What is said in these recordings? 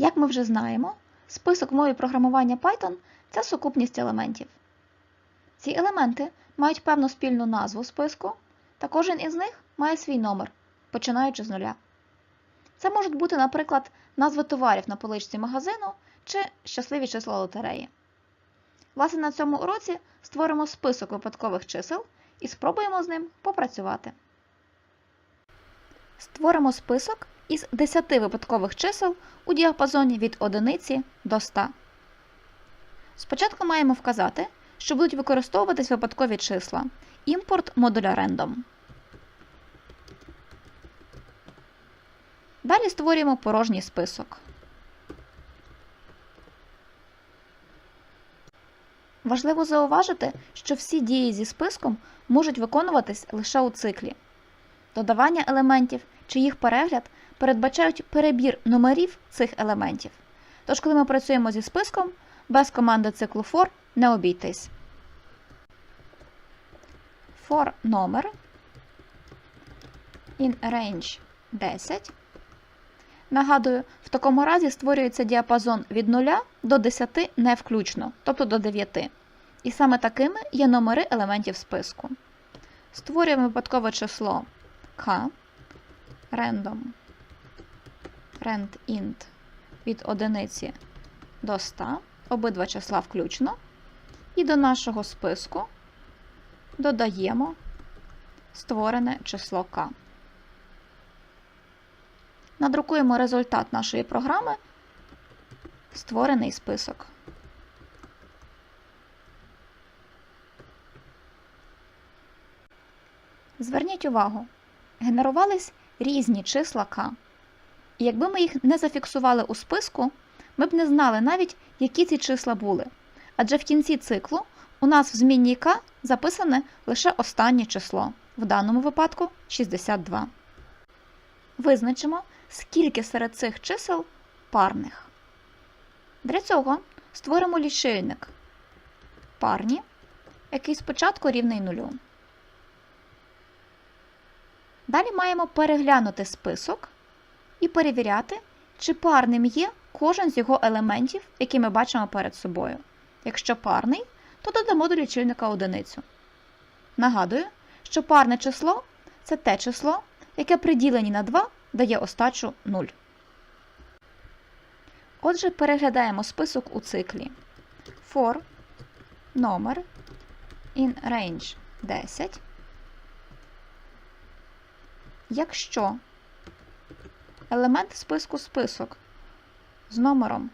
Як ми вже знаємо, список в мові програмування Python це сукупність елементів. Ці елементи мають певну спільну назву списку, та кожен із них має свій номер, починаючи з нуля. Це можуть бути, наприклад, назви товарів на поличці магазину чи щасливі числа лотереї. Власне, на цьому уроці створимо список випадкових чисел і спробуємо з ним попрацювати. Створимо список із 10 випадкових чисел у діапазоні від 1 до 100. Спочатку маємо вказати, що будуть використовуватись випадкові числа. Імпорт модуля random. Далі створюємо порожній список. Важливо зауважити, що всі дії зі списком можуть виконуватись лише у циклі. Додавання елементів чи їх перегляд передбачають перебір номерів цих елементів. Тож, коли ми працюємо зі списком, без команди циклу for не обійтись. For номер in range 10. Нагадую, в такому разі створюється діапазон від 0 до 10 не включно, тобто до 9. І саме такими є номери елементів списку. Створюємо випадкове число k, random, randint від 1 до 100, обидва числа включно. І до нашого списку додаємо створене число k. Надрукуємо результат нашої програми, створений список. Зверніть увагу, генерувались різні числа k. І якби ми їх не зафіксували у списку, ми б не знали навіть, які ці числа були. Адже в кінці циклу у нас в змінній k записане лише останнє число, в даному випадку 62. Визначимо, скільки серед цих чисел парних. Для цього створимо лічильник парні, який спочатку рівний нулю. Далі маємо переглянути список і перевіряти, чи парним є кожен з його елементів, які ми бачимо перед собою. Якщо парний, то додамо до лічильника одиницю. Нагадую, що парне число це те число, яке при діленні на 2 дає остачу 0. Отже, переглядаємо список у циклі for номер in range 10. Якщо елемент списку список з номером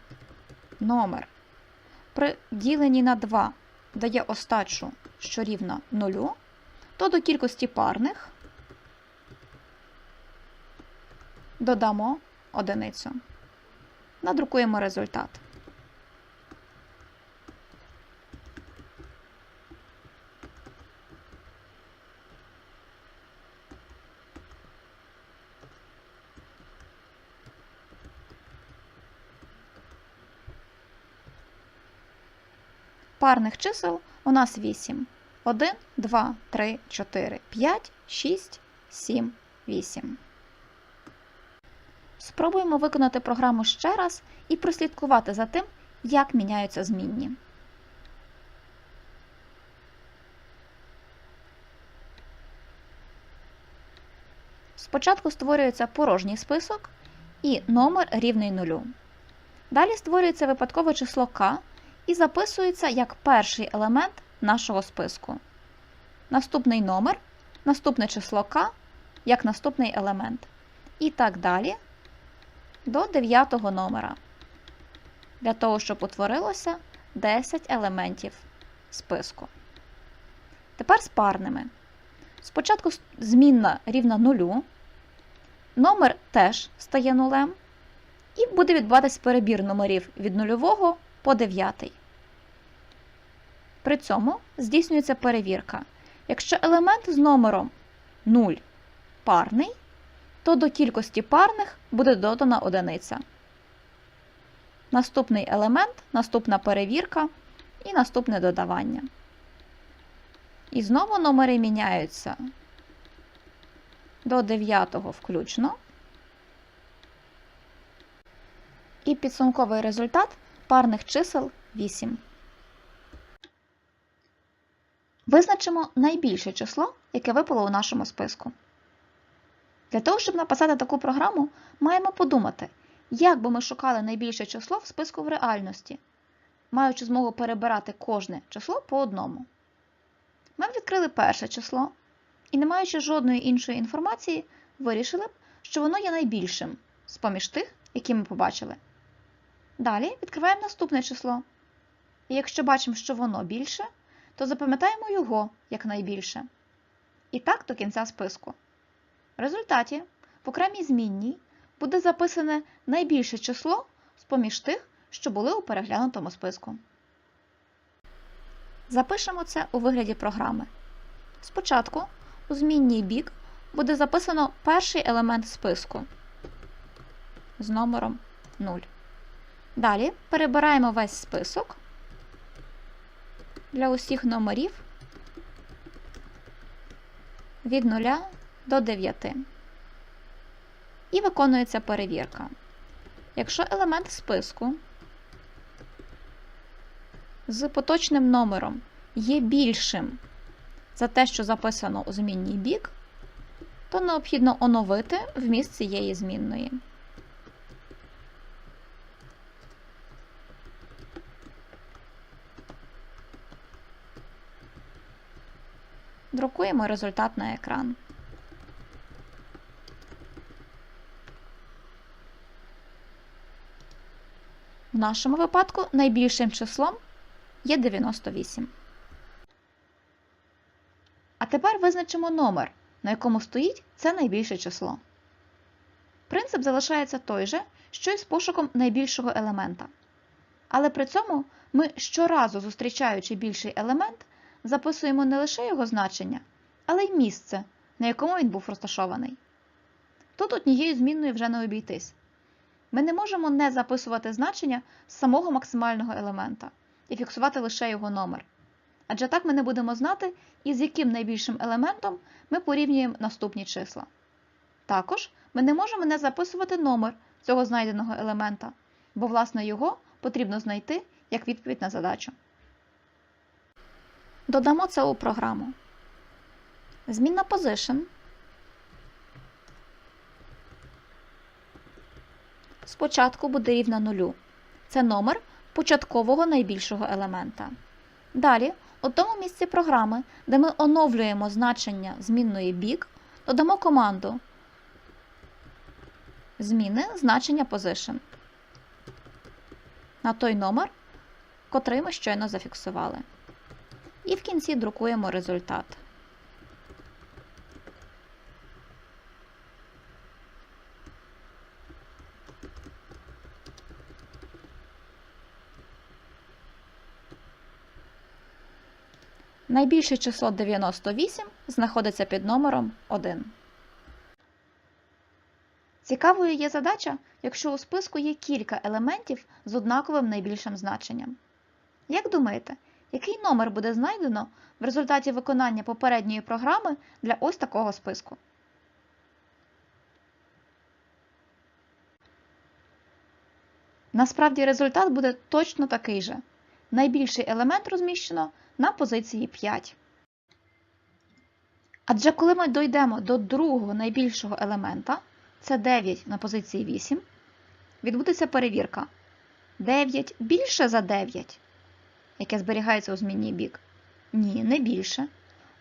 номер при діленні на 2 дає остачу, що рівна 0, то до кількості парних додамо одиницю. Надрукуємо результат. Парних чисел у нас 8. 1, 2, 3, 4, 5, 6, 7, 8. Спробуємо виконати програму ще раз і прослідкувати за тим, як міняються змінні. Спочатку створюється порожній список і номер рівний нулю. Далі створюється випадкове число k і записується як перший елемент нашого списку. Наступний номер, наступне число k як наступний елемент. І так далі до 9 номера. Для того, щоб утворилося 10 елементів списку. Тепер з парними. Спочатку змінна рівна нулю, номер теж стає нулем, і буде відбуватись перебір номерів від нульового по 9. При цьому здійснюється перевірка. Якщо елемент з номером 0 парний, то до кількості парних буде додана одиниця. Наступний елемент, наступна перевірка і наступне додавання. І знову номери міняються до 9 включно. І підсумковий результат парних чисел 8. Визначимо найбільше число, яке випало у нашому списку. Для того, щоб написати таку програму, маємо подумати, як би ми шукали найбільше число в списку в реальності, маючи змогу перебирати кожне число по одному. Ми б відкрили перше число і, не маючи жодної іншої інформації, вирішили б, що воно є найбільшим з поміж тих, які ми побачили. Далі відкриваємо наступне число. І якщо бачимо, що воно більше, то запам'ятаємо його як найбільше. І так до кінця списку. В результаті в окремій змінній буде записане найбільше число з поміж тих, що були у переглянутому списку. Запишемо це у вигляді програми. Спочатку у змінній бік буде записано перший елемент списку з номером 0. Далі перебираємо весь список для усіх номерів від 0 до 9. І виконується перевірка. Якщо елемент списку з поточним номером є більшим за те, що записано у змінній бік, то необхідно оновити вміст цієї змінної. Друкуємо результат на екран. В нашому випадку найбільшим числом є 98. А тепер визначимо номер, на якому стоїть це найбільше число. Принцип залишається той же, що і з пошуком найбільшого елемента. Але при цьому ми щоразу зустрічаючи більший елемент, записуємо не лише його значення, але й місце, на якому він був розташований. Тут однією змінною вже не обійтись. Ми не можемо не записувати значення з самого максимального елемента і фіксувати лише його номер. Адже так ми не будемо знати, із яким найбільшим елементом ми порівнюємо наступні числа. Також ми не можемо не записувати номер цього знайденого елемента, бо, власне, його потрібно знайти як відповідь на задачу. Додамо це у програму. Змінна position спочатку буде рівна нулю. Це номер початкового найбільшого елемента. Далі, у тому місці програми, де ми оновлюємо значення змінної бік, додамо команду зміни значення position на той номер, котрий ми щойно зафіксували. І в кінці друкуємо результат. Найбільше число 98 знаходиться під номером 1. Цікавою є задача, якщо у списку є кілька елементів з однаковим найбільшим значенням. Як думаєте, який номер буде знайдено в результаті виконання попередньої програми для ось такого списку? Насправді результат буде точно такий же. Найбільший елемент розміщено на позиції 5. Адже коли ми дійдемо до другого найбільшого елемента, це 9 на позиції 8, відбудеться перевірка. 9 більше за 9, яке зберігається у змінній бік? Ні, не більше.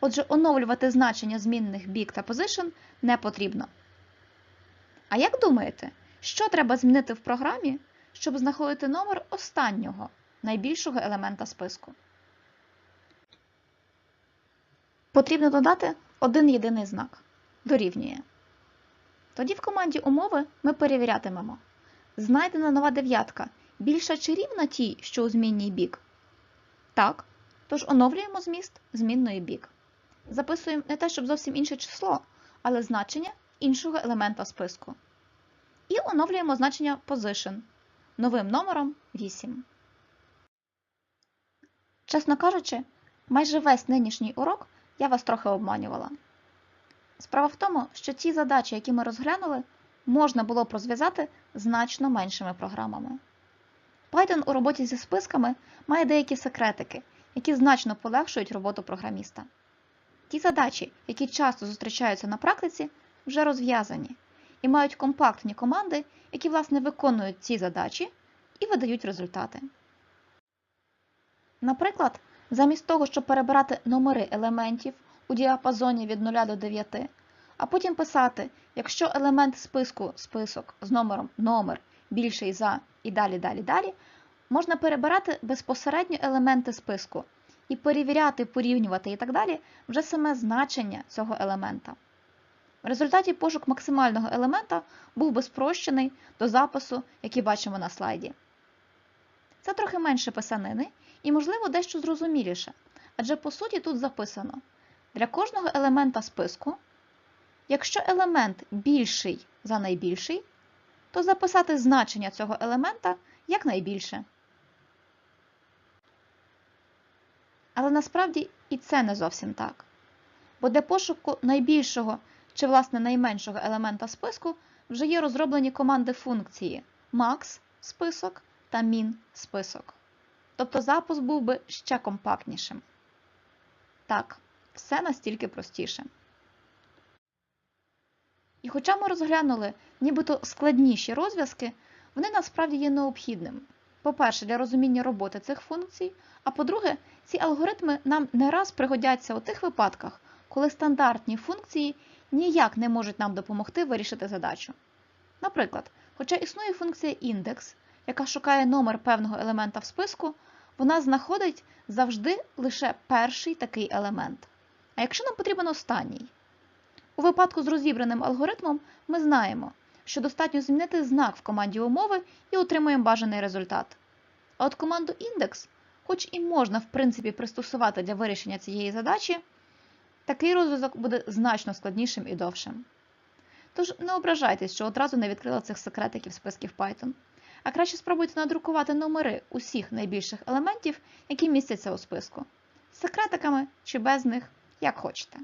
Отже, оновлювати значення змінних бік та position не потрібно. А як думаєте, що треба змінити в програмі, щоб знаходити номер останнього найбільшого елемента списку? Потрібно додати один єдиний знак дорівнює. Тоді в команді умови ми перевірятимемо, знайдена нова дев'ятка більша чи рівна тій, що у змінній бік? Так, тож оновлюємо зміст змінної бік. Записуємо не те, щоб зовсім інше число, але значення іншого елемента списку. І оновлюємо значення position новим номером 8. Чесно кажучи, майже весь нинішній урок я вас трохи обманювала. Справа в тому, що ті задачі, які ми розглянули, можна було б розв'язати значно меншими програмами. Python у роботі зі списками має деякі секретики, які значно полегшують роботу програміста. Ті задачі, які часто зустрічаються на практиці, вже розв'язані і мають компактні команди, які власне виконують ці задачі і видають результати. Наприклад, замість того, щоб перебирати номери елементів у діапазоні від 0 до 9, а потім писати, якщо елемент списку список з номером номер більший за і далі далі далі, можна перебирати безпосередньо елементи списку і перевіряти, порівнювати і так далі вже саме значення цього елемента. В результаті пошук максимального елемента був би спрощений до запису, який бачимо на слайді. Це трохи менше писанини і, можливо, дещо зрозуміліше, адже по суті тут записано для кожного елемента списку, якщо елемент більший за найбільший, то записати значення цього елемента як найбільше. Але насправді і це не зовсім так. Бо для пошуку найбільшого чи, власне, найменшого елемента списку вже є розроблені команди функції max список та min список. Тобто запуск був би ще компактнішим. Так, все настільки простіше. І хоча ми розглянули нібито складніші розв'язки, вони насправді є необхідними. По-перше, для розуміння роботи цих функцій, а по-друге, ці алгоритми нам не раз пригодяться у тих випадках, коли стандартні функції ніяк не можуть нам допомогти вирішити задачу. Наприклад, хоча існує функція індекс, яка шукає номер певного елемента в списку, вона знаходить завжди лише перший такий елемент. А якщо нам потрібен останній? У випадку з розібраним алгоритмом ми знаємо, що достатньо змінити знак в команді умови і отримуємо бажаний результат. А от команду індекс, хоч і можна в принципі пристосувати для вирішення цієї задачі, такий розв'язок буде значно складнішим і довшим. Тож не ображайтесь, що одразу не відкрила цих секретиків списків Python, а краще спробуйте надрукувати номери усіх найбільших елементів, які містяться у списку, з секретиками чи без них, як хочете.